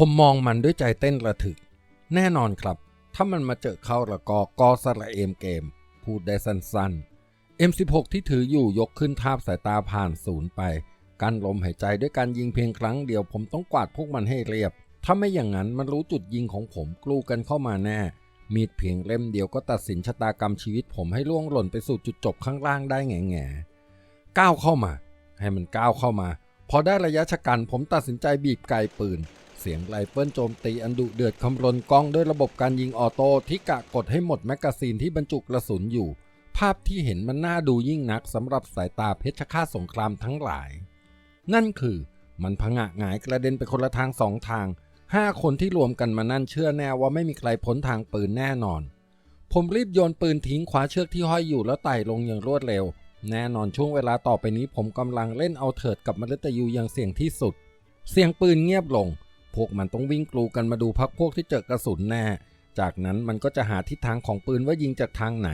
ผมมองมันด้วยใจเต้นระถึก แน่นอนครับ ถ้ามันมาเจอเข้าละกอกอสระเอมเกม พูดได้สั้นๆ M16 ที่ถืออยู่ยกขึ้นทาบสายตาผ่านศูนย์ไปกันลมหายใจด้วยการยิงเพียงครั้งเดียว ผมต้องกวาดพวกมันให้เรียบ ถ้าไม่อย่างนั้นมันรู้จุดยิงของผมกลูกันเข้ามาแน่ มีดเพียงเล่มเดียวก็ตัดสินชะตากรรมชีวิตผมให้ล่วงหล่นไปสู่จุดจบข้างล่างได้แง่แง่ๆก้าวเข้ามา ให้มันก้าวเข้ามา พอได้ระยะชะกันผมตัดสินใจบีบไกปืน เสียงไรเฟิลโจมตีอันดุเดือดคำรนกล้องด้วยระบบการยิงออโต้ที่กะกดให้หมดแมกกาซีนที่บรรจุกระสุนอยู่ ภาพที่เห็นมันน่าดูยิ่งนักสำหรับสายตาเพชฌฆาตสงครามทั้งหลาย นั่นคือมันผงะหงายกระเด็นไปคนละทางสองทางห้าคนที่รวมกันมานั่นเชื่อแน่ว่าไม่มีใครพ้นทางปืนแน่นอน ผมรีบโยนปืนทิ้งคว้าเชือกที่ห้อยอยู่แล้วไต่ลงอย่างรวดเร็ว แน่นอนช่วงเวลาต่อไปนี้ผมกำลังเล่นเอาเถิดกับมฤตยูอย่างเสี่ยงที่สุด เสียงปืนเงียบลง พวกมันต้องวิ่งกลูกันมาดูพักพวกที่เจอกระสุนแน่ จากนั้นมันก็จะหาทิศทางของปืนว่ายิงจากทางไหน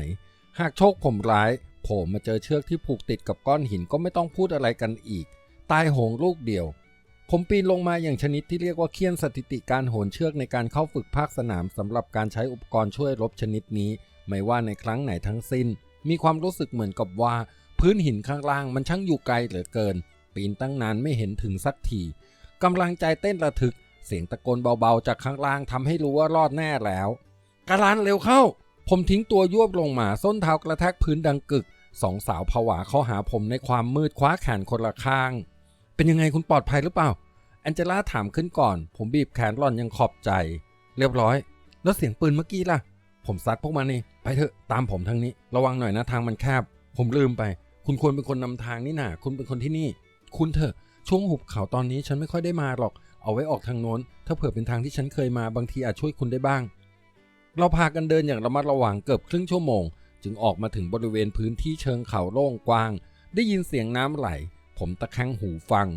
หากโชคผมร้ายผล่มาเจอเชือกที่ผูกติดกับก้อนหินก็ไม่ต้องพูดอะไรกันอีก ตายโหงลูกเดียว ผมปีนลงมาอย่างชนิดที่เรียกว่าเคี่ยนสถิติการโหนเชือกในการเข้าฝึกภาคสนามสำหรับการใช้อุปกรณ์ช่วยรบชนิดนี้ ไม่ว่าในครั้งไหนทั้งสิ้น มีความรู้สึกเหมือนกับว่า พื้นหินข้างล่างมันช่างอยู่ไกลเหลือเกิน ปีนตั้งนานไม่เห็นถึงสักทีกำลังใจเต้นระทึก เสียงตะโกนเบาๆ จากข้างล่างทำให้รู้ว่ารอดแน่แล้วกาลานเร็วเข้า ผมทิ้งตัวยวบลงมาส้นเท้ากระแทกพื้นดังกึกสองสาวผวาเข้าหาผมในความมืดคว้าแขนคนละข้าง เป็นยังไงคุณปลอดภัยหรือเปล่าแองเจล่าถามขึ้นก่อน ผมบีบแขนหล่อนยังขอบใจ เรียบร้อย แล้วเสียงปืนเมื่อกี้ล่ะ ผมซัดพวกมันนี่ไปเถอะตามผมทางนี้ ระวังหน่อยนะทางมันแคบ ผมลืมไป คุณควรเป็นคนนำทางนี่นาคุณเป็นคนที่นี่ คุณเถอะช่วงหุบเขาตอนนี้ฉันไม่ค่อยได้มาหรอก เอาไว้ออกทางโน้น ถ้าเผื่อเป็นทางที่ฉันเคยมาบางทีอาจช่วยคุณได้บ้าง เราพากันเดินอย่างระมัดระวังเกือบครึ่งชั่วโมง จึงออกมาถึงบริเวณพื้นที่เชิงเขาโล่งกว้าง ได้ยินเสียงน้ำไหล ผมตะแคงหูฟัง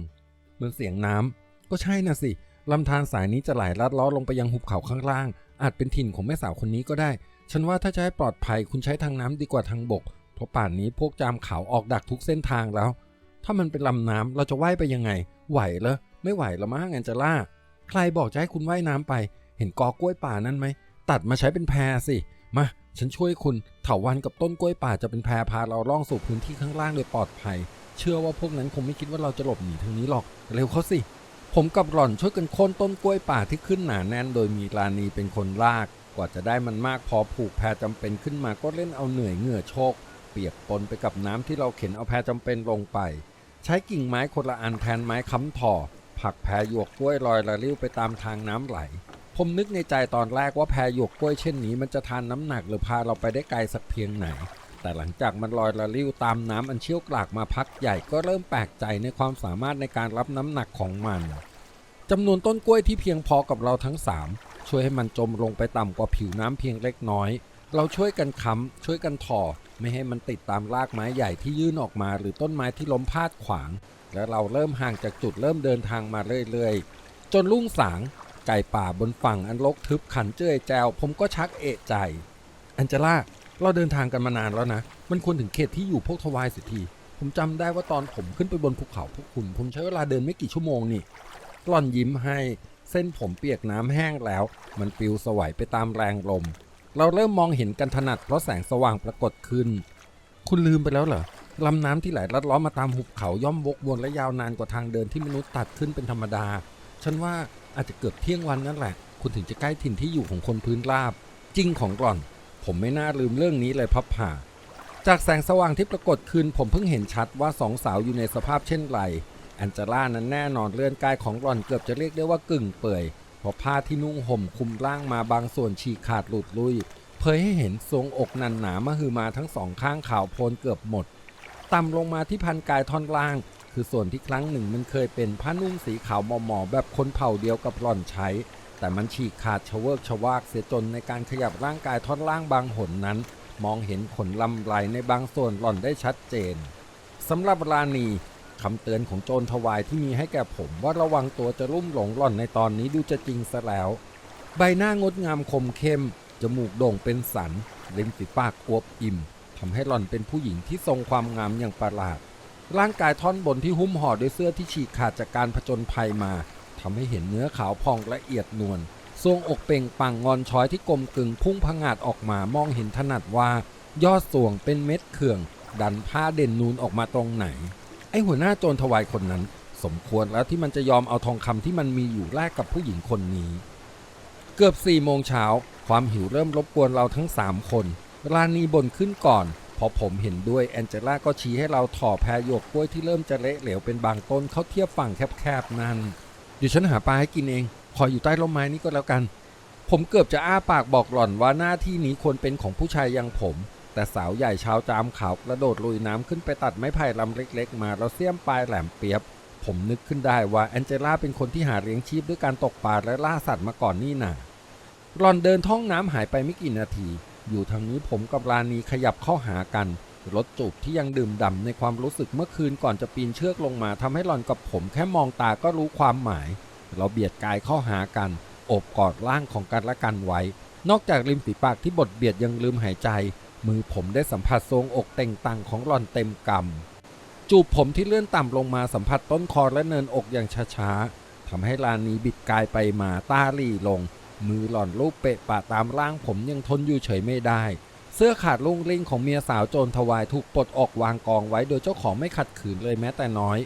เหมือนเสียงน้ำก็ใช่น่ะสิลำธารสายนี้จะไหลลัดล้อลงไปยังหุบเขาข้างล่าง อาจเป็นถิ่นของแม่สาวคนนี้ก็ได้ ฉันว่าถ้าจะให้ปลอดภัยคุณใช้ทางน้ำดีกว่าทางบก เพราะป่านนี้พวกจามขาวออกดักทุกเส้นทางแล้ว ถ้ามันเป็นลำน้ำเราจะว่ายไปยังไง ไหวเหรอไม่ไหวละมั้งแอนเจล่า ใครบอกจะให้คุณว่ายน้ำไป เห็นกอกล้วยป่านั่นไหม ตัดมาใช้เป็นแพสิ มา ฉันช่วยคุณเถาวันกับต้นกล้วยป่าจะเป็นแพพาเราล่องสู่พื้นที่ข้างล่างโดยปลอดภัย เชื่อว่าพวกนั้นคงไม่คิดว่าเราจะหลบหนีทางนี้หรอก เร็วเขาสิ ผมกับหล่อนช่วยกันโค่นต้นกล้วยป่าที่ขึ้นหนาแน่น โดยมีลานีเป็นคนลาก กว่าจะได้มันมากพอผูกแพจำเป็นขึ้นมาก็เล่นเอาเหนื่อยเหงื่อโชก เปียกปนไปกับน้ำที่เราเข็นเอาแพจำเป็นลงไป ใช้กิ่งไม้คนละอันแทนไม้ค้ำถอผักแพหยวกกล้วยลอยละลิ้วไปตามทางน้ำไหล ผมนึกในใจตอนแรกว่าแพหยวกกล้วยเช่นนี้มันจะทานน้ำหนักหรือพาเราไปได้ไกลสักเพียงไหน แต่หลังจากมันลอยละลิ้วตามน้ำอันเชี่ยวกรากมาพักใหญ่ก็เริ่มแปลกใจในความสามารถในการรับน้ำหนักของมันจำนวนต้นกล้วยที่เพียงพอกับเราทั้งสามช่วยให้มันจมลงไปต่ำกว่าผิวน้ำเพียงเล็กน้อย เราช่วยกันค้ำช่วยกันถอไม่ให้มันติดตามรากไม้ใหญ่ที่ยื่นออกมา หรือต้นไม้ที่ล้มพาดขวาง และเราเริ่มห่างจากจุดเริ่มเดินทางมาเรื่อยๆ จนรุ่งสางไก่ป่าบนฝั่งอันรกทึบขันเจ้ยแจวผมก็ชักเอะใจ อันเจล่าเราเดินทางกันมานานแล้วนะ มันควรถึงเขตที่อยู่พวกทวายสิที ผมจำได้ว่าตอนผมขึ้นไปบนภูเขาพวกคุณ ผมใช้เวลาเดินไม่กี่ชั่วโมงนี่หล่อนยิ้มให้ เส้นผมเปียกน้ำแห้งแล้ว มันปลิวสวัยไปตามแรงลม เราเริ่มมองเห็นกันถนัดเพราะแสงสว่างปรากฏขึ้น คุณลืมไปแล้วเหรอลำน้ำที่ไหลลัดล้อมาตามหุบเขาย่อมวกวนและยาวนานกว่าทางเดินที่มนุษย์ตัดขึ้นเป็นธรรมดา ฉันว่าอาจจะเกือบเที่ยงวันนั่นแหละ คุณถึงจะใกล้ถิ่นที่อยู่ของคนพื้นราบ จริงของกล่อน ผมไม่น่าลืมเรื่องนี้เลยพับผ่า จากแสงสว่างที่ปรากฏขึ้นผมเพิ่งเห็นชัดว่าสองสาวอยู่ในสภาพเช่นไรแอนเจล่านั้นแน่นอนเลื่อนกายของหล่อนเกือบจะเรียกได้ว่ากึ่งเปื่อย ราะผ้าที่นุ่งห่มคุมร่างมาบางส่วนฉีกขาดหลุดลุย เผยให้เห็นทรงอกนันหนามหือมาทั้งสองข้างขาวโพลนเกือบหมด ต่ำลงมาที่พันกายท่อนล่าง คือส่วนที่ครั้งหนึ่งมันเคยเป็นผ้านุ่งสีขาวหมอๆแบบคนเผ่าเดียวกับหล่อนใช้ แต่มันฉีกขาดชเวิกชวากเสียจนในการขยับร่างกายท่อนล่างบางหนนั้น มองเห็นขนลำไหลในบางส่วนหล่อนได้ชัดเจนสำหรับราณี คำเตือนของโจรทวายที่มีให้แก่ผมว่าระวังตัวจะลุ่มหลงหล่อนในตอนนี้ดูจะจริงซะแล้ว ใบหน้างดงามคมเข้ม จมูกโด่งเป็นสันริมฝีปากอวบอิ่มทำให้หล่อนเป็นผู้หญิงที่ทรงความงามอย่างประหลาด ร่างกายท่อนบนที่หุ้มห่อด้วยเสื้อที่ฉีกขาดจากการผจญภัยมาทำให้เห็นเนื้อขาวพองละเอียดนวลทรวงอกเป่งปังงอนช้อยที่กลมกึ่งพุ่งพงาดออกมามองเห็นถนัดว่า ยอดสวงเป็นเม็ดเขื่อง ดันผ้าเด่นนูนออกมาตรงไหน อหัวหน้าโจรทวายคนนั้น สมควรแล้วที่มันจะยอมเอาทองคำที่มันมีอยู่แลกกับผู้หญิงคนนี้ เกือบ4ี่โมงเช้า ความหิวเริ่มรบกวนเราทั้ง3คนรานีบ่นขึ้นก่อนพอผมเห็นด้วยแองเจล่าก็ชี้ให้เราถ่อแพรหยวกกล้วยที่เริ่มจะเละเหลวเป็นบางต้นเข้าเทียบฝั่งแคบๆนั่นเดี๋ยวฉันหาปลาให้กินเองขออยู่ใต้ร่มไม้นี้ก็แล้วกัน ผมเกือบจะอ้าปากบอกหล่อนว่าหน้าที่นี้ควรเป็นของผู้ชายอย่างผม แต่สาวใหญ่ชาวจามขาวกระโดดลุยน้ำขึ้นไปตัดไม้ไผ่ลำเล็ก ๆ มาแล้วเสี้ยมปลายแหลมเปียบ ผมนึกขึ้นได้ว่าแองเจล่าเป็นคนที่หาเลี้ยงชีพด้วยการตกปลาและล่าสัตว์มาก่อนนี่นาหลอนเดินท่องน้ำหายไปไม่กี่นาที อยู่ทางนี้ผมกับรานีขยับเข้าหากันรถจูบที่ยังดื่มด่ำในความรู้สึกเมื่อคืนก่อนจะปีนเชือกลงมาทำให้หลอนกับผมแค่มองตาก็รู้ความหมาย เราเบียดกายเข้าหากัน โอบกอดร่างของกันและกันไว้ นอกจากริมฝีปากที่บดเบียดยังลืมหายใจ มือผมได้สัมผัสทรงอกเต่งตังของหล่อนเต็มกำ จูบผมที่เลื่อนต่ำลงมาสัมผัสต้นคอและเนินอกอย่างช้าๆทำให้ลานนี้บิดกายไปมาตาลี่ลง มือหล่อนลูบเปะปะตามร่างผมยังทนอยู่เฉยไม่ได้ เสื้อขาดลุ่งลิ่งของเมียสาวโจรทวายถูกปลดออกวางกองไว้โดยเจ้าของไม่ขัดขืนเลยแม้แต่น้อย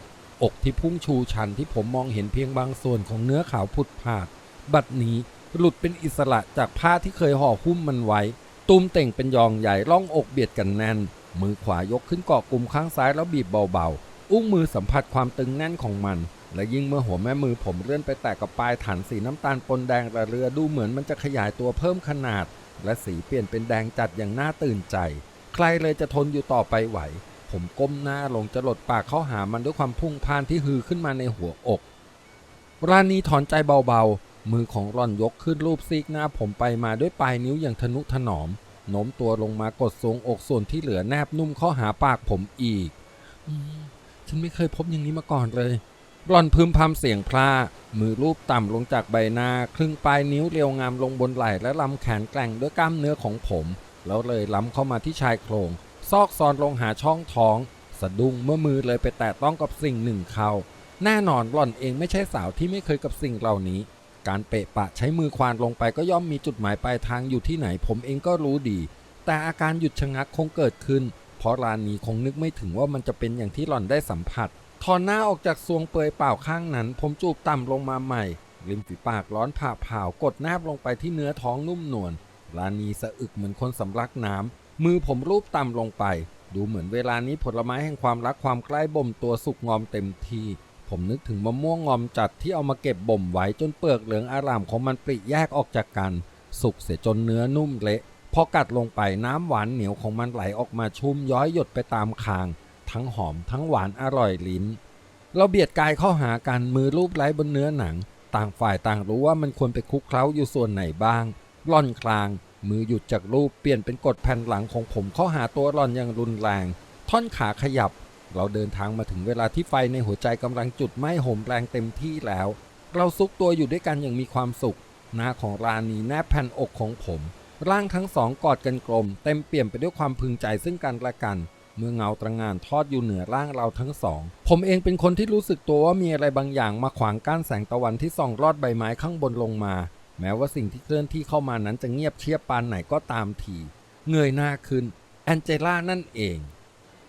อกที่พุ่งชูชันที่ผมมองเห็นเพียงบางส่วนของเนื้อขาวผุดผาด บัดนี้หลุดเป็นอิสระจากผ้าที่เคยห่อหุ้มมันไว้ ตุ้มเต่งเป็นยองใหญ่ร่องอกเบียดกันแน่น มือขวายกขึ้นเกาะกลุ่มข้างซ้ายแล้วบีบเบาๆ อุ้งมือสัมผัสความตึงแน่นของมัน และยิ่งเมื่อหัวแม่มือผมเลื่อนไปแตะกับปลายฐานสีน้ำตาลปนแดงระเรือดูเหมือนมันจะขยายตัวเพิ่มขนาด และสีเปลี่ยนเป็นแดงจัดอย่างน่าตื่นใจ ใครเลยจะทนอยู่ต่อไปไหว ผมก้มหน้าลงจะหลดปากเข้าหามันด้วยความพุ่งพานที่ฮือขึ้นมาในหัวอก ราณีถอนใจเบาๆ มือของร่อนยกขึ้นรูปซีกหน้าผมไปมาด้วยปลายนิ้วอย่างทนุถนอมโน้มตัวลงมากดทรงอกส่วนที่เหลือแนบนุ่มเข้าหาปากผมอีกอฉันไม่เคยพบอย่างนี้มาก่อนเลยร่อนพึมพำเสียงพลามือรูปต่ำลงจากใบหน้า ครึ่งปลายนิ้วเรียวงามลงบนไหล่และลำแขนแกร่งด้วยกล้ามเนื้อของผม แล้วเลยล้ำเข้ามาที่ชายโครง ซอกซอนลงหาช่องท้อง สะดุ้งเมื่อมือเลยไปแตะต้องกับสิ่งหนึ่งเขาแน่นอนหล่อนเองไม่ใช่สาวที่ไม่เคยกับสิ่งเหล่านี้ การเปะปะใช้มือควานลงไปก็ย่อมมีจุดหมายปลายทางอยู่ที่ไหนผมเองก็รู้ดี แต่อาการหยุดชะงักคงเกิดขึ้น เพราะลานนี้คงนึกไม่ถึงว่ามันจะเป็นอย่างที่หล่อนได้สัมผัส ถอนหน้าออกจากซวงเปลือยเปล่าข้างนั้น ผมจูบต่ำลงมาใหม่ริมฝีปากร้อนผ่าเผากดแนบลงไปที่เนื้อท้องนุ่มนวลลานีสะอึกเหมือนคนสำลักน้ำมือผมรูปต่ำลงไป ดูเหมือนเวลานี้ผลไม้แห่งความรักความใกล้บ่มตัวสุกงอมเต็มที ผมนึกถึงมะม่วงงอมจัดที่เอามาเก็บบ่มไว้จนเปลือกเหลืองอารามของมันปริแยกออกจากกัน สุกเสียจนเนื้อนุ่มเละพอกัดลงไปน้ำหวานเหนียวของมันไหลออกมาชุ่มย้อยหยดไปตามคาง ทั้งหอมทั้งหวานอร่อยลิ้น เราเบียดกายเข้าหากันมือรูปไล้บนเนื้อหนัง ต่างฝ่ายต่างรู้ว่ามันควรไปคลุกเคล้าอยู่ส่วนไหนบ้างร่อนคลาง มือหยุดจากรูปเปลี่ยนเป็นกดแผ่นหลังของผมเข้าหาตัวร่อนอย่างรุนแรง ท่อนขาขยับ เราเดินทางมาถึงเวลาที่ไฟในหัวใจกำลังจุดไหม้โหมแรงเต็มที่แล้ว เราซุกตัวอยู่ด้วยกันอย่างมีความสุข หน้าของรานีแนบแผ่นอกของผม ร่างทั้งสองกอดกันกลม เต็มเปี่ยมไปด้วยความพึงใจซึ่งกันและกัน เมื่อเงาตระงานทอดอยู่เหนือร่างเราทั้งสอง ผมเองเป็นคนที่รู้สึกตัวว่ามีอะไรบางอย่างมาขวางกั้นแสงตะวันที่ส่องลอดใบไม้ข้างบนลงมา แม้ว่าสิ่งที่เคลื่อนที่เข้ามานั้นจะเงียบเชียบปานไหนก็ตามที เงยหน้าขึ้นแองเจล่านั่นเอง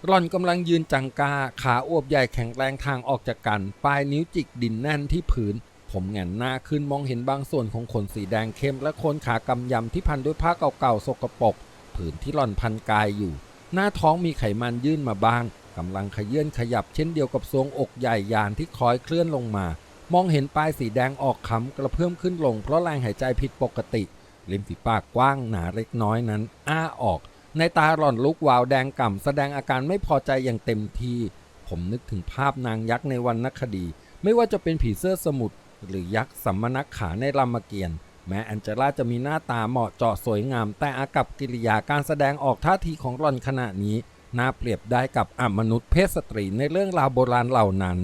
ร่อนกำลังยืนจังกา ขาอวบใหญ่แข็งแรงทางออกจากกัน ปลายนิ้วจิกดินแน่นที่พื้นผมแงนหน้าขึ้นมองเห็นบางส่วนของขนสีแดงเข้มและโคนขากำยำที่พันด้วยผ้าเก่าๆสกปรกผืนที่ร่อนพันกายอยู่ หน้าท้องมีไขมันยื่นมาบ้างกำลังขยื่นขยับเช่นเดียวกับทรวงอกใหญ่ยานที่คอยเคลื่อนลงมา มองเห็นปลายสีแดงออกค้ำกระเพื่อมขึ้นลงเพราะแรงหายใจผิดปกติริมฝีปากกว้างหนาเล็กน้อยนั้น อ้าออก ในตาหล่อนลุกวาวแดงก่ำแสดงอาการไม่พอใจอย่างเต็มที่ ผมนึกถึงภาพนางยักษ์ในวรรณคดี ไม่ว่าจะเป็นผีเสื้อสมุทรหรือยักษ์สัมมนักขาในรามเกียรติ์แม้แอนเจล่าจะมีหน้าตาเหมาะเจาะสวยงาม แต่อากับกิริยาการแสดงออกท่าทีของหล่อนขณะนี้ น่าเปรียบได้กับอมนุษย์เพศสตรีในเรื่องราวโบราณเหล่านั้น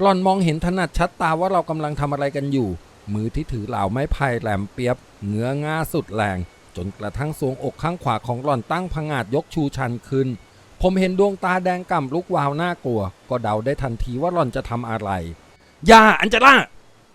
หล่อนมองเห็นถนัดชัดตาว่าเรากำลังทำอะไรกันอยู่ มือที่ถือเหล่าไม้ไผ่แหลมเปียบเงื้อง่าสุดแรง จนกระทั่งสวงอกข้างขวาของหล่อนตั้งพงาดยกชูชันขึ้น ผมเห็นดวงตาแดงก่ำลุกวาวน่ากลัว ก็เดาได้ทันทีว่าหล่อนจะทำอะไรอย่าอันเจล่า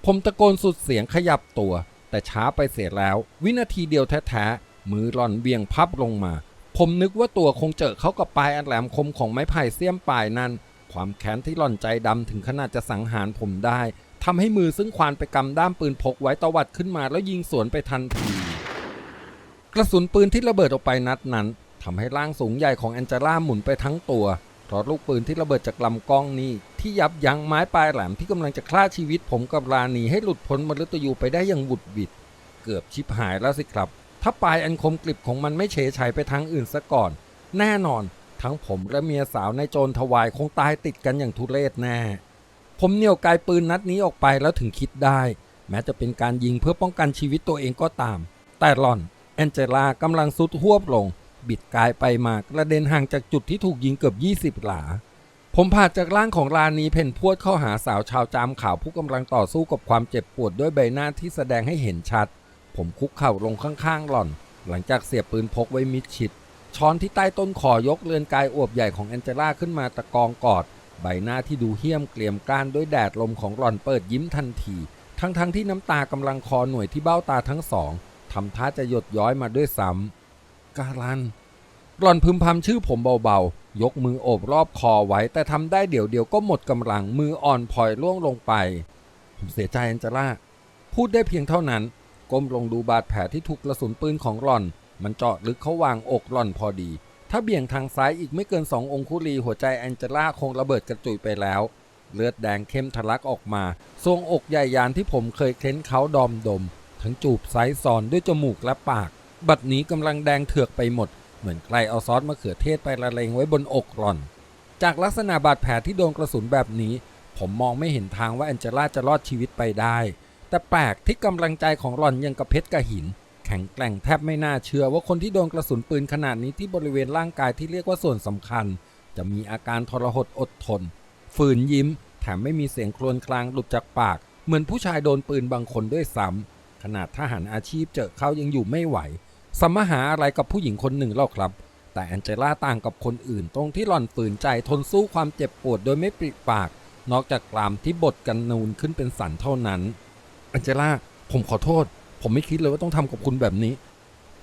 ผมตะโกนสุดเสียงขยับตัว แต่ช้าไปเสียแล้ว วินาทีเดียวแท้ๆมือหล่อนเบี่ยงพับลงมา ผมนึกว่าตัวคงเจอเข้ากับปลายอันแหลมคมของไม้ไผ่เสี้ยมปลายนั้น ความแค้นที่หล่อนใจดำถึงขนาดจะสังหารผมได้ทำให้มือซึ่งควานไปกำด้ามปืนพกไว้ตวัดขึ้นมาแล้วยิงสวนไปทันที กระสุนปืนที่ระเบิดออกไปนัดนั้นทำให้ร่างสูงใหญ่ของแองเจล่าหมุนไปทั้งตัวเพราะลูกปืนที่ระเบิดจากลำกล้องนี้ ที่ยับยั้งไม้ปลายแหลมที่กำลังจะฆ่าชีวิตผมกับราณีให้หลุดพ้นมฤตยูไปได้อย่างบุดบิด เกือบชิบหายแล้วสิครับ ถ้าปลายอันคมกริบของมันไม่เฉยชัยไปทางอื่นซะก่อน แน่นอน ทั้งผมและเมียสาวในโจรทวายคงตายติดกันอย่างทุเรศแน่ ผมเหนี่ยวไกลปืนนัดนี้ออกไปแล้วถึงคิดได้ แม้จะเป็นการยิงเพื่อป้องกันชีวิตตัวเองก็ตาม แต่หล่อน แอนเจลากำลังสุดหวบลง บิดกายไปมากระเด็นห่างจากจุดที่ถูกยิงเกือบ 20 หลา ผมผ่านจากร่างของลานีเพ่นพวดเข้าหาสาวชาวจามขาวผู้กำลังต่อสู้กับความเจ็บปวดด้วยใบหน้าที่แสดงให้เห็นชัด ผมคุกเข่าลงข้างๆหล่อน หลังจากเสียบปืนพกไว้มิดชิด ช้อนที่ใต้ต้นคอยกเรือนกายอวบใหญ่ของแองเจล่าขึ้นมาตะกองกอด ใบหน้าที่ดูเหี้ยมเกลียมกล้านด้วยแดดลมของหล่อนเปิดยิ้มทันที ทั้งๆทที่น้ำตากำลังคอหน่วยที่เบ้าตาทั้งสอง ทำท่าจะหยดย้อยมาด้วยซ้ำการันหล่อนพึมพำชื่อผมเบาๆ ยกมือโอบรอบคอไว้ แต่ทำได้เดี๋ยวเดียวก็หมดกำลังมืออ่อนพลอยล่วงลงไป ผมเสียใจแอนเจล่า พูดได้เพียงเท่านั้น ก้มลงดูบาดแผลที่ถูกกระสุนปืนของหล่อน มันเจาะลึกเข้าวางอกหล่อนพอดี ถ้าเบี่ยงทางซ้ายอีกไม่เกินสององคุลีหัวใจแองเจล่าคงระเบิดกระจุยไปแล้ว เลือดแดงเข้มทะลักออกมาทรงอกใหญ่ยานที่ผมเคยเค้นเขาดอมดม ทั้งจูบไซส์ซอนด้วยจมูกและปาก บัดนี้กำลังแดงเถือกไปหมด เหมือนใครเอาซอสมะเขือเทศไปละเลงไว้บนอกหล่อน จากลักษณะบาดแผลที่โดนกระสุนแบบนี้ ผมมองไม่เห็นทางว่าแองเจล่าจะรอดชีวิตไปได้ แต่แปลกที่กำลังใจของหล่อนยังกระเพชรกระหิน แข็งแกร่งแทบไม่น่าเชื่อว่าคนที่โดนกระสุนปืนขนาดนี้ที่บริเวณร่างกายที่เรียกว่าส่วนสำคัญ จะมีอาการทรหดอดทน ฝืนยิ้ม แถมไม่มีเสียงครวญครางหลุดจากปาก เหมือนผู้ชายโดนปืนบางคนด้วยซ้ำ ขนาดทหารอาชีพเจอเขายังอยู่ไม่ไหวสมหาอะไรกับผู้หญิงคนหนึ่งเล่าครับ แต่แองเจล่าต่างกับคนอื่นตรงที่หล่อนฝืนใจทนสู้ความเจ็บปวดโดยไม่ปริปาก นอกจากกรามที่บดกันนูนขึ้นเป็นสันเท่านั้นแองเจล่าผมขอโทษ ผมไม่คิดเลยว่าต้องทำกับคุณแบบนี้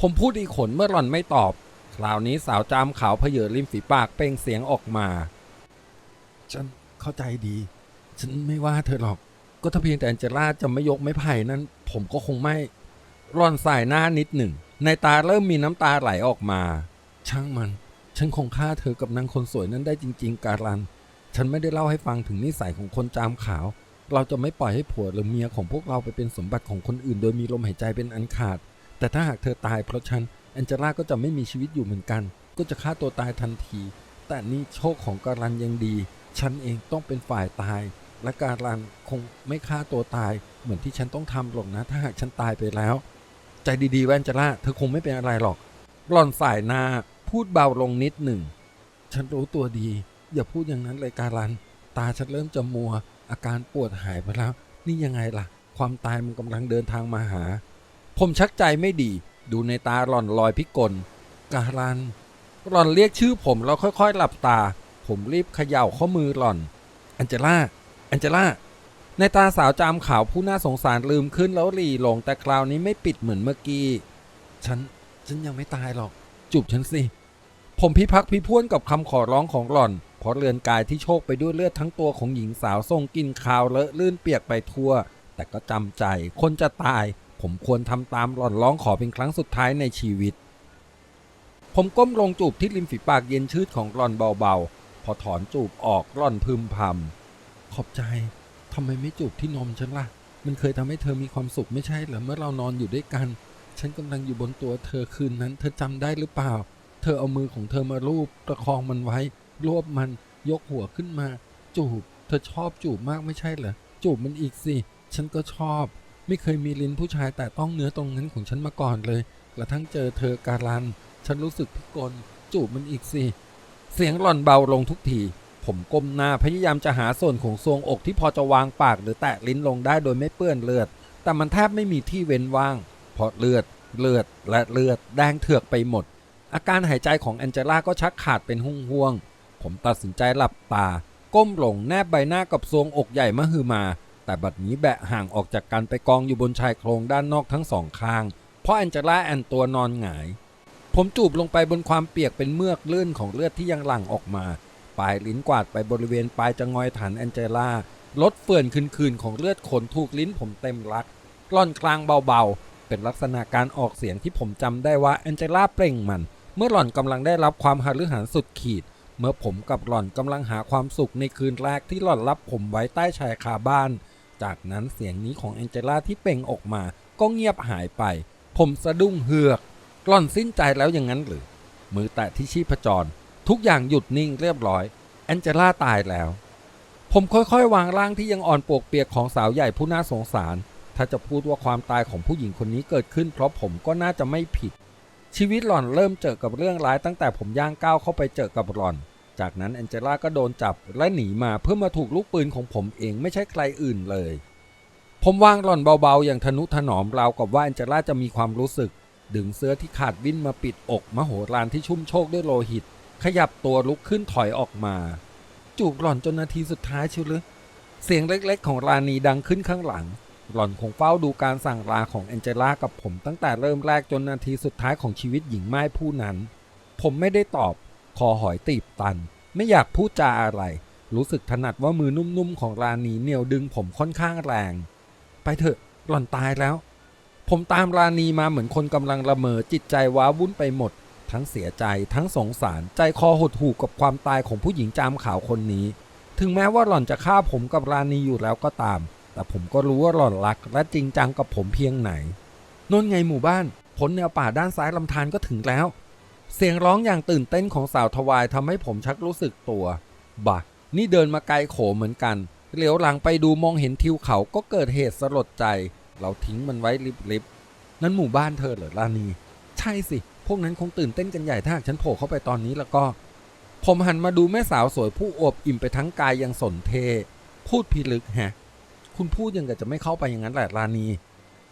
ผมพูดอีกขนเมื่อหล่อนไม่ตอบ คราวนี้สาวจามขาวเพเยอริมฝีปากเป่งเสียงออกมา ฉันเข้าใจดี ฉันไม่ว่าเธอหรอก ก็ถ้าเพียงแต่แองเจล่าจะไม่ยกไม่ไผ่นั้น ผมก็คงไม่ร่อนสายหน้านิดหนึ่ง ในตาเริ่มมีน้ำตาไหลออกมา ช่างมัน ฉันคงฆ่าเธอกับนางคนสวยนั้นได้จริง ๆ การัน ฉันไม่ได้เล่าให้ฟังถึงนิสัยของคนจามขาว เราจะไม่ปล่อยให้ผัวหรือเมียของพวกเราไปเป็นสมบัติของคนอื่น โดยมีลมหายใจเป็นอันขาด แต่ถ้าหากเธอตายเพราะฉันแองเจล่าก็จะไม่มีชีวิตอยู่เหมือนกัน ก็จะฆ่าตัวตายทันที แต่นี่โชคของการันยังดี ฉันเองต้องเป็นฝ่ายตาย และการันคงไม่ฆ่าตัวตายเหมือนที่ฉันต้องทำหรอกนะ ถ้าหากฉันตายไปแล้ว ใจดีๆแวนเจล่าเธอคงไม่เป็นอะไรหรอกหล่อนสายหน้าพูดเบาลงนิดหนึ่ง ฉันรู้ตัวดี อย่าพูดอย่างนั้นเลยการัน ตาฉันเริ่มจะมัว อาการปวดหายไปแล้ว นี่ยังไงล่ะ ความตายมันกำลังเดินทางมาหา ผมชักใจไม่ดี ดูในตาหล่อนลอยพิกลการันหล่อนเรียกชื่อผมแล้วค่อยๆ หลับตา ผมรีบเขย่าข้อมือหล่อนแอนเจล่า แอนเจล่าในตาสาวจามขาวผู้น่าสงสารลืมขึ้นแล้วหลีหลงแต่คราวนี้ไม่ปิดเหมือนเมื่อกี้ ฉัน ฉันยังไม่ตายหรอก จูบฉันสิ ผมพิพักพิพวนกับคำขอร้องของหล่อน เพราะเรือนกายที่โชกไปด้วยเลือดทั้งตัวของหญิงสาวทรงกลินคาวเลอะลื่นเปียกไปทั่ว แต่ก็จำใจ คนจะตาย ผมควรทำตามหล่อนร้องขอเป็นครั้งสุดท้ายในชีวิต ผมก้มลงจูบที่ริมฝีปากเย็นชืดของหล่อนเบาๆ พอถอนจูบออกหล่อนพึมพำ ขอบใจทำไมไม่จูบที่นมฉันล่ะ มันเคยทำให้เธอมีความสุขไม่ใช่เหรอเมื่อเรานอนอยู่ด้วยกัน ฉันกำลังอยู่บนตัวเธอคืนนั้น เธอจำได้หรือเปล่า เธอเอามือของเธอมาลูบประคองมันไว้รวบมันยกหัวขึ้นมา จูบ เธอชอบจูบมากไม่ใช่เหรอจูบมันอีกสิ ฉันก็ชอบ ไม่เคยมีลิ้นผู้ชายแต่ต้องเนื้อตรงนั้นของฉันมาก่อนเลยกระทั่งเจอเธอการัน ฉันรู้สึกพิกลจูบมันอีกสิ เสียงหล่อนเบาลงทุกที ผมก้มหน้าพยายามจะหาส่วนของทรวงอกที่พอจะวางปากหรือแตะลิ้นลงได้โดยไม่เปื้อนเลือด แต่มันแทบไม่มีที่เว้นว่าง เพราะเลือด เลือดและเลือดแดงเถือกไปหมด อาการหายใจของแองเจล่าก็ชักขาดเป็นห่วงๆผมตัดสินใจหลับตา ก้มลงแนบใบหน้ากับทรวงอกใหญ่มหึมา แต่บัดนี้แบะห่างออกจากกันไปกองอยู่บนชายโครงด้านนอกทั้งสองข้าง เพราะแอนเจล่าแอนตัวนอนหงาย ผมจูบลงไปบนความเปียกเป็นเมือกลื่นของเลือดที่ยังหลั่งออกมา ปลายลิ้นกวาดไปบริเวณปลายจะงอยฐานแอนเจล่าลดเฟื่อนคืนๆของเลือดขนถูกลิ้นผมเต็มรักกล่อนกลางเบาๆ เป็นลักษณะการออกเสียงที่ผมจำได้ว่าแอนเจล่าเปล่งมัน เมื่อหล่อนกำลังได้รับความหฤหันสุดขีด เมื่อผมกับหล่อนกำลังหาความสุขในคืนแรกที่หล่อนรับผมไว้ใต้ชายคาบ้าน จากนั้นเสียงนี้ของแองเจล่าที่เปล่งออกมา ก็เงียบหายไป ผมสะดุ้งเฮือก หล่อนสิ้นใจแล้วอย่างนั้นหรือ มือแตะที่ชีพจร ทุกอย่างหยุดนิ่งเรียบร้อย แองเจล่าตายแล้ว ผมค่อยๆ วางร่างที่ยังอ่อนปวกเปียกของสาวใหญ่ผู้น่าสงสาร ถ้าจะพูดว่าความตายของผู้หญิงคนนี้เกิดขึ้น เพราะผมก็น่าจะไม่ผิด ชีวิตหล่อนเริ่มเจอกับเรื่องร้ายตั้งแต่ผมย่างก้าวเข้าไปเจอกับหล่อน จากนั้นแองเจล่าก็โดนจับและหนีมาเพื่อมาถูกลูกปืนของผมเองไม่ใช่ใครอื่นเลย ผมวางหล่อนเบาๆ อย่างทนุถนอมราวกับว่าแองเจล่าจะมีความรู้สึก ดึงเสื้อที่ขาดวิ่นมาปิดอกมโหฬารที่ชุ่มโชกด้วยโลหิต ขยับตัวลุกขึ้นถอยออกมา จูบหล่อนจนนาทีสุดท้ายเชิวหรือเสียงเล็กๆ ของรานีดังขึ้นข้างหลัง หล่อนคงเฝ้าดูการสั่งลาของแองเจล่ากับผมตั้งแต่เริ่มแรกจนนาทีสุดท้ายของชีวิตหญิงไม้ผู้นั้น ผมไม่ได้ตอบ คอหอยตีบตัน ไม่อยากพูดจาอะไร รู้สึกถนัดว่ามือนุ่มๆ ของรานีเหนี่ยวดึงผมค่อนข้างแรง ไปเถอะหล่อนตายแล้ว ผมตามรานีมาเหมือนคนกำลังละเมอจิตใจว้าวุ่นไปหมด ทั้งเสียใจทั้งสงสารใจคอหดหู่กับความตายของผู้หญิงจามขาวคนนี้ ถึงแม้ว่าหล่อนจะฆ่าผมกับรานีอยู่แล้วก็ตาม แต่ผมก็รู้ว่าหล่อนรักและจริงจังกับผมเพียงไหนนนไงหมู่บ้านพ้นแนวป่าด้านซ้ายลำธารก็ถึงแล้ว เสียงร้องอย่างตื่นเต้นของสาวทวายทำให้ผมชักรู้สึกตัวบะนี่เดินมาไกลโขเหมือนกันเหลียวหลังไปดูมองเห็นทิวเขาก็เกิดเหตุสลดใจ เราทิ้งมันไว้ริบๆนั่นหมู่บ้านเธอเหรอลานี ใช่สิ พวกนั้นคงตื่นเต้นกันใหญ่ถ้าฉันโผล่เข้าไปตอนนี้แล้วก็ ผมหันมาดูแม่สาวสวยผู้อวบอิ่มไปทั้งกายยังสนเท พูดพิลึกแฮะ คุณพูดยังกับจะไม่เข้าไปอย่างนั้นแหละลานี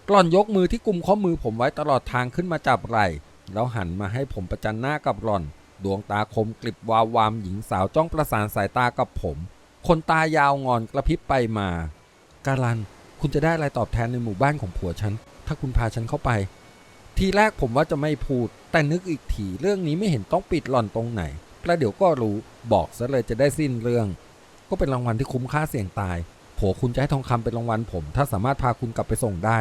กล่อนยกมือที่กุมข้อมือผมไว้ตลอดทางขึ้นมาจับไหล่แล้วหันมาให้ผมประจันหน้ากับหล่อน ดวงตาคมกลิบวาววามหญิงสาวจ้องประสานสายตากับผม คนตายาวงอนกระพริบไปมา การัน คุณจะได้อะไรตอบแทนในหมู่บ้านของผัวฉัน ถ้าคุณพาฉันเข้าไป ทีแรกผมว่าจะไม่พูด แต่นึกอีกทีเรื่องนี้ไม่เห็นต้องปิดหล่อนตรงไหนแล้วเดี๋ยวก็รู้บอกซะเลยจะได้สิ้นเรื่อง ก็เป็นรางวัลที่คุ้มค่าเสี่ยงตายผัวคุณจะให้ทองคำเป็นรางวัลผม ถ้าสามารถพาคุณกลับไปส่งได้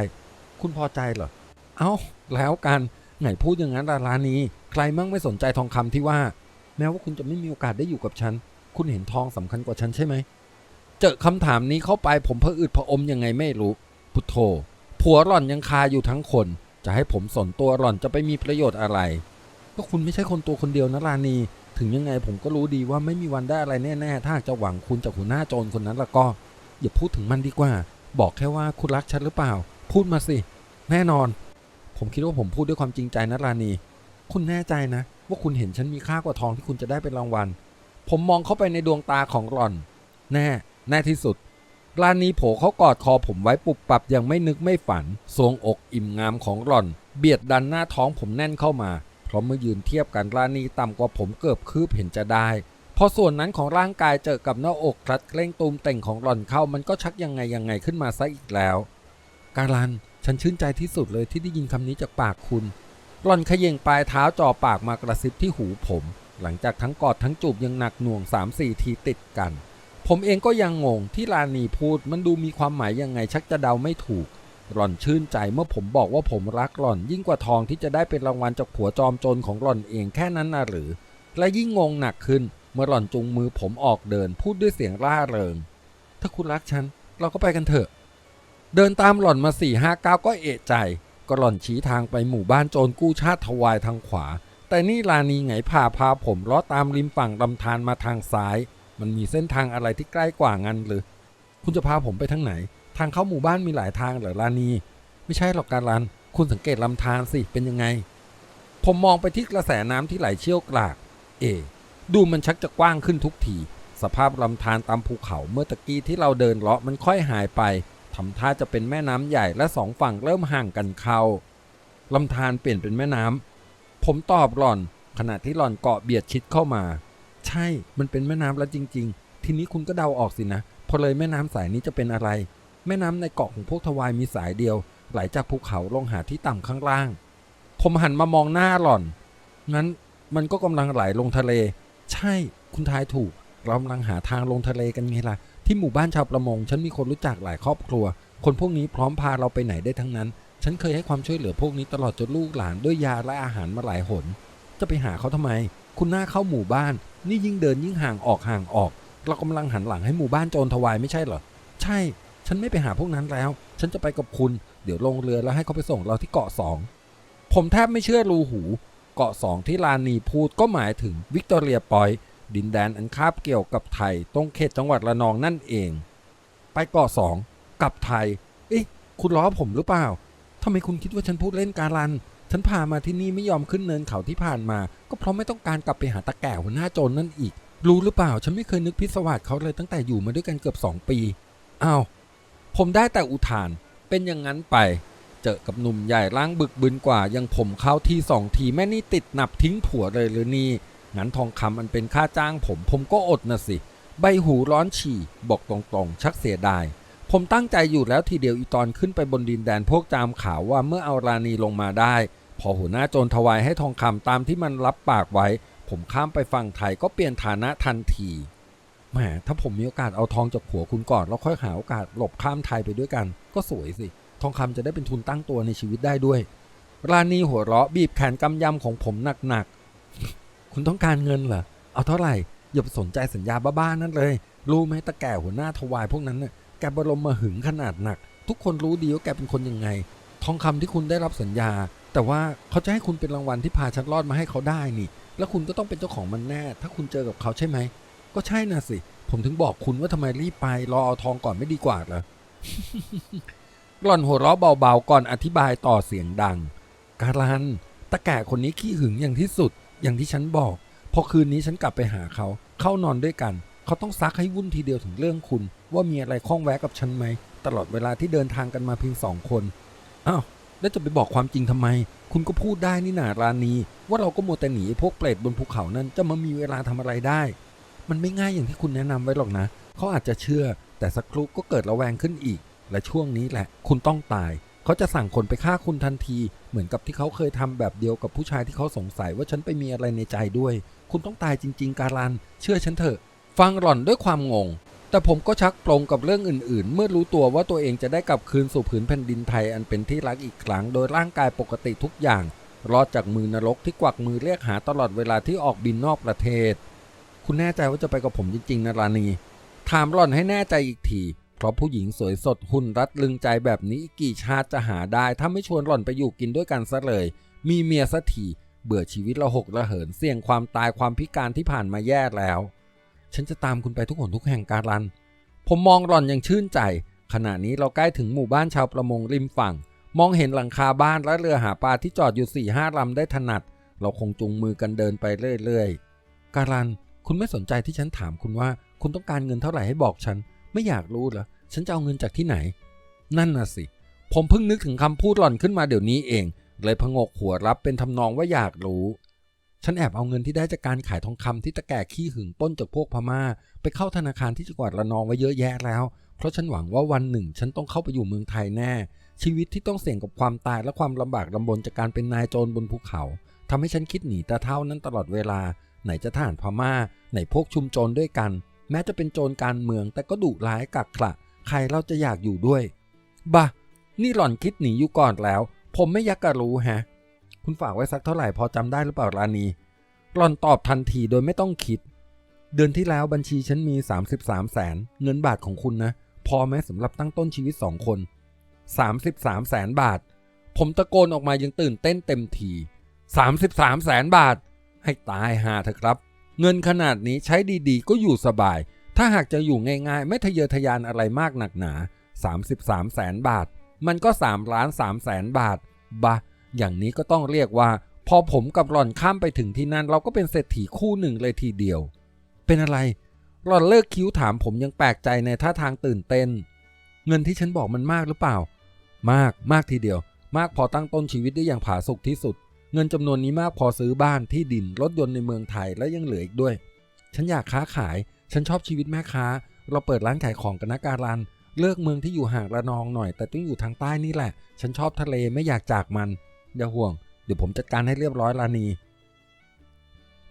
คุณพอใจเหรอเอ้าแล้วกันไงพูดอย่างนั้นล่ะร้านนี้ ใครมั่งไม่สนใจทองคำที่ว่า แม้ว่าคุณจะไม่มีโอกาสได้อยู่กับฉัน คุณเห็นทองสำคัญกว่าฉันใช่ไหมเจอคำถามนี้เข้าไปผมพะอืดพะอมยังไงไม่รู้พุทโธผัวหล่อนยังคาอยู่ทั้งคน จะให้ผมสนตัวหล่อนจะไปมีประโยชน์อะไร ก็คุณไม่ใช่คนตัวคนเดียวนะลานีถึงยังไงผมก็รู้ดีว่าไม่มีวันได้อะไรแน่ๆ ถ้าจะหวังคุณจากหัวหน้าโจรคนนั้นล้วก็ อย่าพูดถึงมันดีกว่า บอกแค่ว่าคุณรักฉันหรือเปล่า พูดมาสิ แน่นอน ผมคิดว่าผมพูดด้วยความจริงใจนะลานีคุณแน่ใจนะ ว่าคุณเห็นฉันมีค่ากว่าทองที่คุณจะได้เป็นรางวัล ผมมองเข้าไปในดวงตาของหล่อน แน่ แน่ที่สุด ลานีโผเขากอดคอผมไว้ปุบปับยังไม่นึกไม่ฝัน ทรงอกอิ่มงามของหล่อน เบียดดันหน้าท้องผมแน่นเข้ามา เพราะเมื่อยืนเทียบกันลานีต่ำกว่าผมเกือบคืบเห็นจะได้ พอส่วนนั้นของร่างกายเจอกับหน้าอกคลัดเกล้งตูมเต่งของหล่อนเข้ามันก็ชักยังไงยังไงขึ้นมาซะอีกแล้ว การัน ฉันชื่นใจที่สุดเลยที่ได้ยินคำนี้จากปากคุณหล่อนเขย่งปลายเท้าจ่อปากมากระซิบที่หูผม หลังจากทั้งกอดทั้งจูบยังหนักหน่วง3-4ทีติดกัน ผมเองก็ยังงงที่ลานีพูดมันดูมีความหมายยังไงชักจะเดาไม่ถูก หล่อนชื่นใจเมื่อผมบอกว่าผมรักหล่อนยิ่งกว่าทองที่จะได้เป็นรางวัลจากผัวจอมโจรของหล่อนเองแค่นั้นนะหรือ และยิ่งงงหนักขึ้นเมื่อหล่อนจุงมือผมออกเดินพูดด้วยเสียงร่าเริง ถ้าคุณรักฉันเราก็ไปกันเถอะ เดินตามหล่อนมาสี่ห้าก้าวก็เอะใจ ก็หล่อนชี้ทางไปหมู่บ้านโจรกู้ชาติทวายทางขวา แต่นี่ลานีไงพาพาผมล้อตามริมฝั่งลำธารมาทางซ้าย มันมีเส้นทางอะไรที่ใกล้กว่างั้นหรือ คุณจะพาผมไปทางไหน ทางเข้าหมู่บ้านมีหลายทางเหรอลานี ไม่ใช่หรอกการัน คุณสังเกตลำธารสิ เป็นยังไง ผมมองไปที่กระแสน้ำที่ไหลเชี่ยวกราก เอะดูมันชักจะกว้างขึ้นทุกที สภาพลำธารตามภูเขาเมื่อตะกี้ที่เราเดินเลาะมันค่อยหายไปทำท่าจะเป็นแม่น้ำใหญ่และสองฝั่งเริ่มห่างกันเข้าลำธารเปลี่ยนเป็นแม่น้ำผมตอบหล่อน ขณะที่หล่อนเกาะเบียดชิดเข้ามา ใช่มันเป็นแม่น้ำแล้วจริง ๆ ทีนี้คุณก็เดาออกสินะ พอเลยแม่น้ำสายนี้จะเป็นอะไร แม่น้ำในเกาะของพวกทวายมีสายเดียว ไหลจากภูเขาลงหาที่ต่ำข้างล่าง ผมหันมามองหน้าหล่อน งั้นมันก็กำลังไหลลงทะเล ใช่คุณทายถูกเรากำลังหาทางลงทะเลกันไงล่ะที่หมู่บ้านชาวประมง ฉันมีคนรู้จักหลายครอบครัว คนพวกนี้พร้อมพาเราไปไหนได้ทั้งนั้น ฉันเคยให้ความช่วยเหลือพวกนี้ตลอดจนลูกหลานด้วยยาและอาหารมาหลายหน จะไปหาเขาทำไม คุณหน้าเข้าหมู่บ้าน นี่ยิ่งเดินยิ่งห่างออกห่างออก เรากำลังหันหลังให้หมู่บ้านโจรทวายไม่ใช่เหรอ ใช่ ฉันไม่ไปหาพวกนั้นแล้ว ฉันจะไปกับคุณ เดี๋ยวลงเรือแล้วให้เขาไปส่งเราที่เกาะสอง ผมแทบไม่เชื่อรูหู เกาะสองที่ลานีพูดก็หมายถึงวิกตอเรียปอยดินแดนอันคาบเกี่ยวกับไทย ตรงเขตจังหวัดระนองนั่นเอง ไปเกาะสองกับไทย เอ๊ะ คุณล้อผมหรือเปล่าทำไมคุณคิดว่าฉันพูดเล่นการัน ฉันพามาที่นี่ไม่ยอมขึ้นเนินเขาที่ผ่านมา ก็เพราะไม่ต้องการกลับไปหาตาแก่หัวหน้าโจรนนั่นอีก รู้หรือเปล่า ฉันไม่เคยนึกพิศวาสเขาเลยตั้งแต่อยู่มาด้วยกันเกือบสองปีอ้าวผมได้แต่อุทาน เป็นอย่างนั้นไป เจอกับหนุ่มใหญ่ร่างบึกบึนกว่า ยังผมเข้าทีสองทีแม่นี่ติดหนับทิ้งผัวเลยหรือนี่งั้นทองคำมันเป็นค่าจ้างผม ผมก็อดนะสิ ใบหูร้อนฉี่บอกตรงๆ ชักเสียดาย ผมตั้งใจอยู่แล้วทีเดียวอีตอนขึ้นไปบนดินแดนพวกจามข่าวว่าเมื่อเอารานีลงมาได้ พอหัวหน้าโจรถวายให้ทองคำตามที่มันรับปากไว้ ผมข้ามไปฝั่งไทยก็เปลี่ยนฐานะทันทีแหมถ้าผมมีโอกาสเอาทองจากผัวคุณก่อนแล้วค่อยหาโอกาสหลบข้ามไทยไปด้วยกัน ก็สวยสิ ทองคำจะได้เป็นทุนตั้งตัวในชีวิตได้ด้วย รานีหัวเราะบีบแขนกำยำของผมหนักๆคุณต้องการเงินเหรอเอาเท่าไหร่อย่าไปสนใจสัญญาบ้าๆนั่นเลยรู้ไหมตะแก่หัวหน้าทวายพวกนั้นน่ะ แกบรมมาหึงขนาดหนัก ทุกคนรู้ดีว่าแกเป็นคนยังไง ทองคำที่คุณได้รับสัญญา แต่ว่าเขาจะให้คุณเป็นรางวัลที่พาฉันรอดมาให้เขาได้นี่ แล้วคุณก็ต้องเป็นเจ้าของมันแน่ ถ้าคุณเจอกับเขาใช่ไหม ก็ใช่น่ะสิ ผมถึงบอกคุณว่าทำไมรีบไป รอเอาทองก่อนไม่ดีกว่าเหรอหล่อนหัวเราะเบาๆก่อนอธิบายต่อเสียงดัง การันตะแก่คนนี้ขี้หึงอย่างที่สุด อย่างที่ฉันบอก พอคืนนี้ฉันกลับไปหาเขา เข้านอนด้วยกัน เขาต้องซักให้วุ่นทีเดียวถึงเรื่องคุณ ว่ามีอะไรข้องแวะกับฉันไหม ตลอดเวลาที่เดินทางกันมาเพียงสองคนอ้าวแล้วจะไปบอกความจริงทำไม คุณก็พูดได้นี่นารานีว่าเราก็มัวแต่หนีพวกเปรตบนภูเขานั้นจะมามีเวลาทำอะไรได้ มันไม่ง่ายอย่างที่คุณแนะนำไว้หรอกนะเขาอาจจะเชื่อ แต่สักครู่ก็เกิดระแวงขึ้นอีก และช่วงนี้แหละ คุณต้องตายเขาจะสั่งคนไปฆ่าคุณทันที เหมือนกับที่เขาเคยทำแบบเดียวกับผู้ชายที่เขาสงสัยว่าฉันไปมีอะไรในใจด้วย คุณต้องตายจริง ๆ การัน เชื่อฉันเถอะ ฟังหล่อนด้วยความงง แต่ผมก็ชักปลงกับเรื่องอื่นๆ เมื่อรู้ตัวว่าตัวเองจะได้กลับคืนสู่ผืนแผ่นดินไทยอันเป็นที่รักอีกครั้ง โดยร่างกายปกติทุกอย่าง รอดจากมือนรกที่กวักมือเรียกหาตลอดเวลาที่ออกบินนอกประเทศ คุณแน่ใจว่าจะไปกับผมจริงๆนะรานีถามหล่อนให้แน่ใจอีกทีเพราะผู้หญิงสวยสดหุ่นรัดลึงใจแบบนี้กกี่ชาติจะหาได้ ถ้าไม่ชวนหล่อนไปอยู่กินด้วยกันซะเลย มีเมียสักทีเบื่อชีวิตละหกละเหินเสี่ยงความตายความพิการที่ผ่านมาแย่แล้ว ฉันจะตามคุณไปทุกหนทุกแห่งการัน ผมมองหล่อนอย่างชื่นใจ ขณะนี้เราใกล้ถึงหมู่บ้านชาวประมงริมฝั่ง มองเห็นหลังคาบ้านและเรือหาปลาที่จอดอยู่สี่ห้าลำได้ถนัด เราคงจุงมือกันเดินไปเรื่อยๆ การัน คุณไม่สนใจที่ฉันถามคุณว่า คุณต้องการเงินเท่าไหร่ให้บอกฉัน ไม่อยากรู้เหรอ ฉันจะเอาเงินจากที่ไหน นั่นน่ะสิ ผมเพิ่งนึกถึงคำพูดหล่อนขึ้นมาเดี๋ยวนี้เอง เลยพงกหัวรับเป็นทำนองว่าอยากรู้ ฉันแอบเอาเงินที่ได้จากการขายทองคำที่ตะแก่ขี้หึงป้นจากพวกพม่า ไปเข้าธนาคารที่จังหวัดระนองไว้เยอะแยะแล้ว เพราะฉันหวังว่าวันหนึ่ง ฉันต้องเข้าไปอยู่เมืองไทยแน่ ชีวิตที่ต้องเสี่ยงกับความตายและความลำบากลำบนจากการเป็นนายโจรบนภูเขาทำให้ฉันคิดหนีตาเท่านั้นตลอดเวลา ไหนจะทหารพม่า ไหนพวกชุมโจรด้วยกัน แม้จะเป็นโจรการเมืองแต่ก็ดุร้ายกักขระใครเราจะอยากอยู่ด้วยบะนี่หล่อนคิดหนีอยู่ก่อนแล้ว ผมไม่อยากกะรู้แฮะ คุณฝากไว้สักเท่าไหร่พอจำได้หรือเปล่ารานีหล่อนตอบทันทีโดยไม่ต้องคิด เดือนที่แล้วบัญชีฉันมี 33 แสนเงินบาทของคุณนะ พอไหมสำหรับตั้งต้นชีวิตสองคน 33 แสนบาท ผมตะโกนออกมายังตื่นเต้นเต็มที 33 แสนบาท ให้ตายหาเถอะครับ เงินขนาดนี้ใช้ดีๆ ก็อยู่สบาย ถ้าหากจะอยู่ง่ายๆ ไม่ทะเยอทะยานอะไรมากหนักหนา 33 แสนบาท มันก็3ล้าน3แสนบาทบะ อย่างนี้ก็ต้องเรียกว่า พอผมกับหล่อนข้ามไปถึงที่นั่น เราก็เป็นเศรษฐีคู่หนึ่งเลยทีเดียว เป็นอะไร หล่อนเลิกคิ้วถามผมยังแปลกใจในท่าทางตื่นเต้น เงินที่ฉันบอกมันมากหรือเปล่า มากมากทีเดียว มากพอตั้งต้นชีวิตได้อย่างผาสุกที่สุด เงินจำนวนนี้มากพอซื้อบ้านที่ดินรถยนต์ในเมืองไทยและยังเหลืออีกด้วย ฉันอยากค้าขาย ฉันชอบชีวิตแม่ค้า เราเปิดร้านขายของกันนะการันเลือกเมืองที่อยู่ห่างระนองหน่อย แต่ต้องอยู่ทางใต้นี่แหละ ฉันชอบทะเลไม่อยากจากมัน อย่าห่วง เดี๋ยวผมจัดการให้เรียบร้อยลานี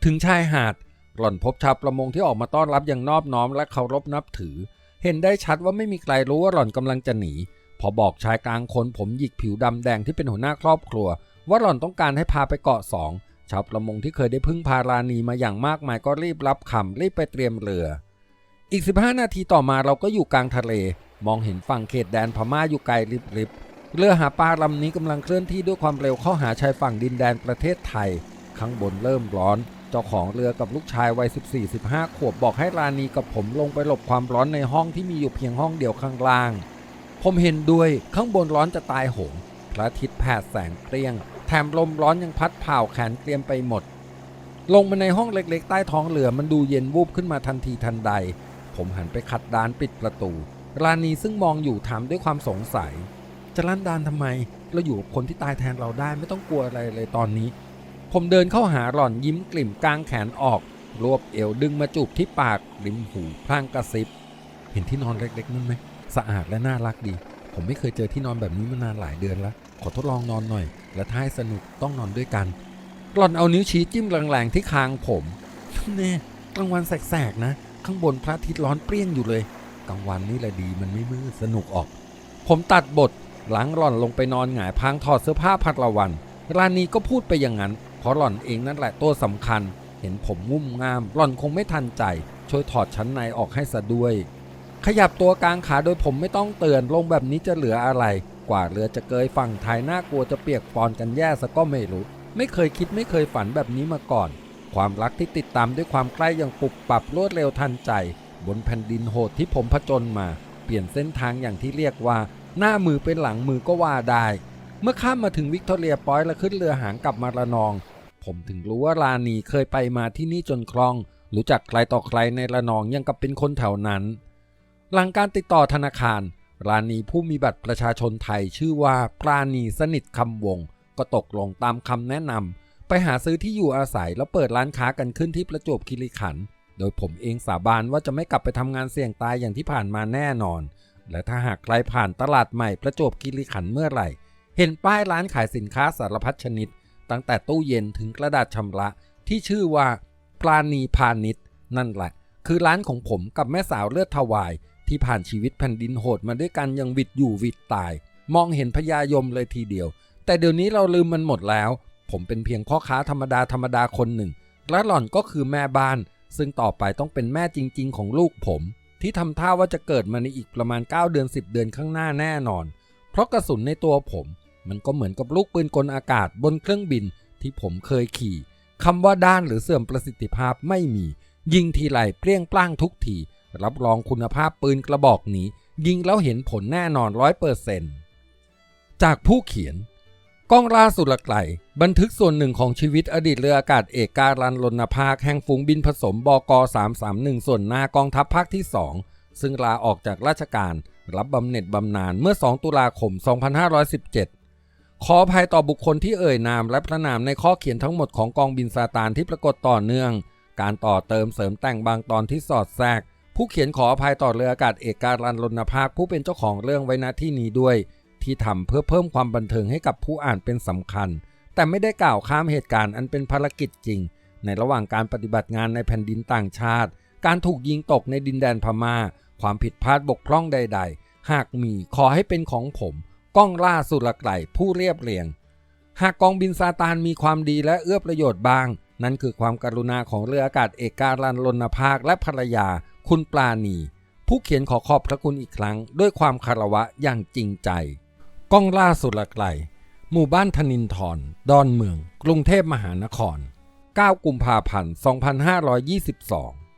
ถึงชายหาดหล่อนพบชาวประมงที่ออกมาต้อนรับอย่างนอบน้อมและเคารพนับถือ เห็นได้ชัดว่าไม่มีใครรู้ว่าหล่อนกำลังจะหนี พอบอกชายกลางคนผมหยิกผิวดำแดงที่เป็นหัวหน้าครอบครัว ว่าหล่อนต้องการให้พาไปเกาะสองชาวประมงที่เคยได้พึ่งพาราณีมาอย่างมากมายก็รีบรับคำรีบไปเตรียมเรือ อีก 15 นาทีต่อมาเราก็อยู่กลางทะเล มองเห็นฝั่งเขตแดนพม่าอยู่ไกลริบๆ เรือหาปลาลำนี้กำลังเคลื่อนที่ด้วยความเร็วเข้าหาชายฝั่งดินแดนประเทศไทย ข้างบนเริ่มร้อน เจ้าของเรือกับลูกชายวัย 14-15 ขวบบอกให้ราณีกับผมลงไปหลบความร้อนในห้องที่มีอยู่เพียงห้องเดียวข้างล่าง ผมเห็นด้วยข้างบนร้อนจะตายโหงพระอาทิตย์แผดแสงเปรี้ยง แถมลมร้อนยังพัดผ่าวแขนเตรียมไปหมด ลงมาในห้องเล็กๆ ใต้ท้องเรือมันดูเย็นวูบขึ้นมาทันทีทันใด ผมหันไปขัดดานปิดประตู ราณีซึ่งมองอยู่ถามด้วยความสงสัย จะลั่นดานทำไม เราอยู่กับคนที่ตายแทนเราได้ไม่ต้องกลัวอะไรเลยตอนนี้ ผมเดินเข้าหาหล่อนยิ้มกลิ่มกลางแขนออก รวบเอวดึงมาจูบที่ปากริมหูพลางกระซิบ เห็นที่นอนเล็กๆนั่นไหมสะอาดและน่ารักดี ผมไม่เคยเจอที่นอนแบบนี้มานานหลายเดือนแล้วขอทดลองนอนหน่อย และถ้าให้สนุกต้องนอนด้วยกัน หล่อนเอานิ้วชี้จิ้มแรงๆที่คางผมแน่กลางวันแสกๆนะ ข้างบนพระอาทิตย์ร้อนเปรี้ยงอยู่เลยกลางวันนี่แหละดีมันไม่มืดสนุกออก ผมตัดบท หลังหล่อนลงไปนอนหงายพางถอดเสื้อผ้าพัดละวัน ราณีก็พูดไปอย่างนั้น เพราะหล่อนเองนั่นแหละตัวสำคัญ เห็นผมงุ่มงาม หล่อนคงไม่ทันใจ ช่วยถอดชั้นในออกให้ซะด้วย ขยับตัวกลางขาโดยผมไม่ต้องเตือนลงแบบนี้จะเหลืออะไร กว่าเรือจะเกยฝั่งไทยน่ากลัวจะเปียกปอนกันแย่ซะก็ไม่รู้ ไม่เคยคิดไม่เคยฝันแบบนี้มาก่อน ความรักที่ติดตามด้วยความใกล้อย่างปุบปับรวดเร็วทันใจ บนแผ่นดินโหดที่ผมผจญมา เปลี่ยนเส้นทางอย่างที่เรียกว่า หน้ามือเป็นหลังมือก็ว่าได้ เมื่อข้ามมาถึงวิกตอเรียปอยและขึ้นเรือหางกลับมาระนอง ผมถึงรู้ว่าลานีเคยไปมาที่นี่จนคล่อง รู้จักใครต่อใครในระนองยังกับเป็นคนแถวนั้น หลังการติดต่อธนาคาร ราณีผู้มีบัตรประชาชนไทยชื่อว่าปราณีสนิทคำวง ก็ตกลงตามคำแนะนำไปหาซื้อที่อยู่อาศัยแล้วเปิดร้านค้ากันขึ้นที่ประจวบคีรีขันธ์โดยผมเองสาบานว่าจะไม่กลับไปทำงานเสี่ยงตายอย่างที่ผ่านมาแน่นอน และถ้าหากใครผ่านตลาดใหม่ประจวบคีรีขันธ์เมื่อไหร่ เห็นป้ายร้านขายสินค้าสารพัดชนิด ตั้งแต่ตู้เย็นถึงกระดาษชำระที่ชื่อว่าปราณีพาณิชย์นั่นแหละ คือร้านของผมกับแม่สาวเลือดถวาย ที่ผ่านชีวิตแผ่นดินโหดมาด้วยกันยังวิดอยู่วิดตาย มองเห็นพญายมเลยทีเดียว แต่เดี๋ยวนี้เราลืมมันหมดแล้ว ผมเป็นเพียงพ่อค้าธรรมดาธรรมดาคนหนึ่งและหล่อนก็คือแม่บ้าน ซึ่งต่อไปต้องเป็นแม่จริง ๆ ของลูกผม ที่ทำท่าว่าจะเกิดมาในอีกประมาณ 9 เดือน 10 เดือนข้างหน้าแน่นอน เพราะกระสุนในตัวผม มันก็เหมือนกับลูกปืนกลอากาศบนเครื่องบินที่ผมเคยขี่คำว่าด้านหรือเสื่อมประสิทธิภาพไม่มี ยิงทีไรเปรี้ยงปล้างทุกที รับรองคุณภาพปืนกระบอกนี้ ยิงแล้วเห็นผลแน่นอนร้อยเปอร์เซนต์จากผู้เขียน ก้องล่าสุดรไกลบันทึกส่วนหนึ่งของชีวิตอดีตเรืออากาศเอกการันลนภาคแห่งฝูงบินผสมบก331 ส่วนหน้ากองทัพภาคที่ 2 ซึ่งลาออกจากราชการรับบำเหน็จบำนาญเมื่อ 2 ตุลาคม 2517 ขออภัยต่อบุคคลที่เอ่ยนามและพระนามในข้อเขียนทั้งหมดของกองบินซาตานที่ปรากฏต่อเนื่อง การต่อเติมเสริมแต่งบางตอนที่สอดแทรก ผู้เขียนขออภัยต่อเรืออากาศเอกการันลนภาคผู้เป็นเจ้าของเรื่องไว้ณที่นี้ด้วย ที่ทำเพื่อเพิ่มความบันเทิงให้กับผู้อ่านเป็นสำคัญ แต่ไม่ได้กล่าวข้ามเหตุการณ์อันเป็นภารกิจจริง ในระหว่างการปฏิบัติงานในแผ่นดินต่างชาติ การถูกยิงตกในดินแดนพม่า ความผิดพลาดบกพร่องใด ๆ หากมีขอให้เป็นของผมก้องล่าสุรไกลผู้เรียบเรียง หากกองบินซาตานมีความดีและเอื้อประโยชน์บ้าง นั่นคือความกรุณาของเรืออากาศเอกการันลนภาคและภรรยา คุณปลาณีผู้เขียนขอขอบพระคุณอีกครั้ง ด้วยความคารวะอย่างจริงใจ ก้องล่าสุรไกล หมู่บ้านธนินทรดอนเมือง กรุงเทพมหานคร 9 กุมภาพันธ์ 2522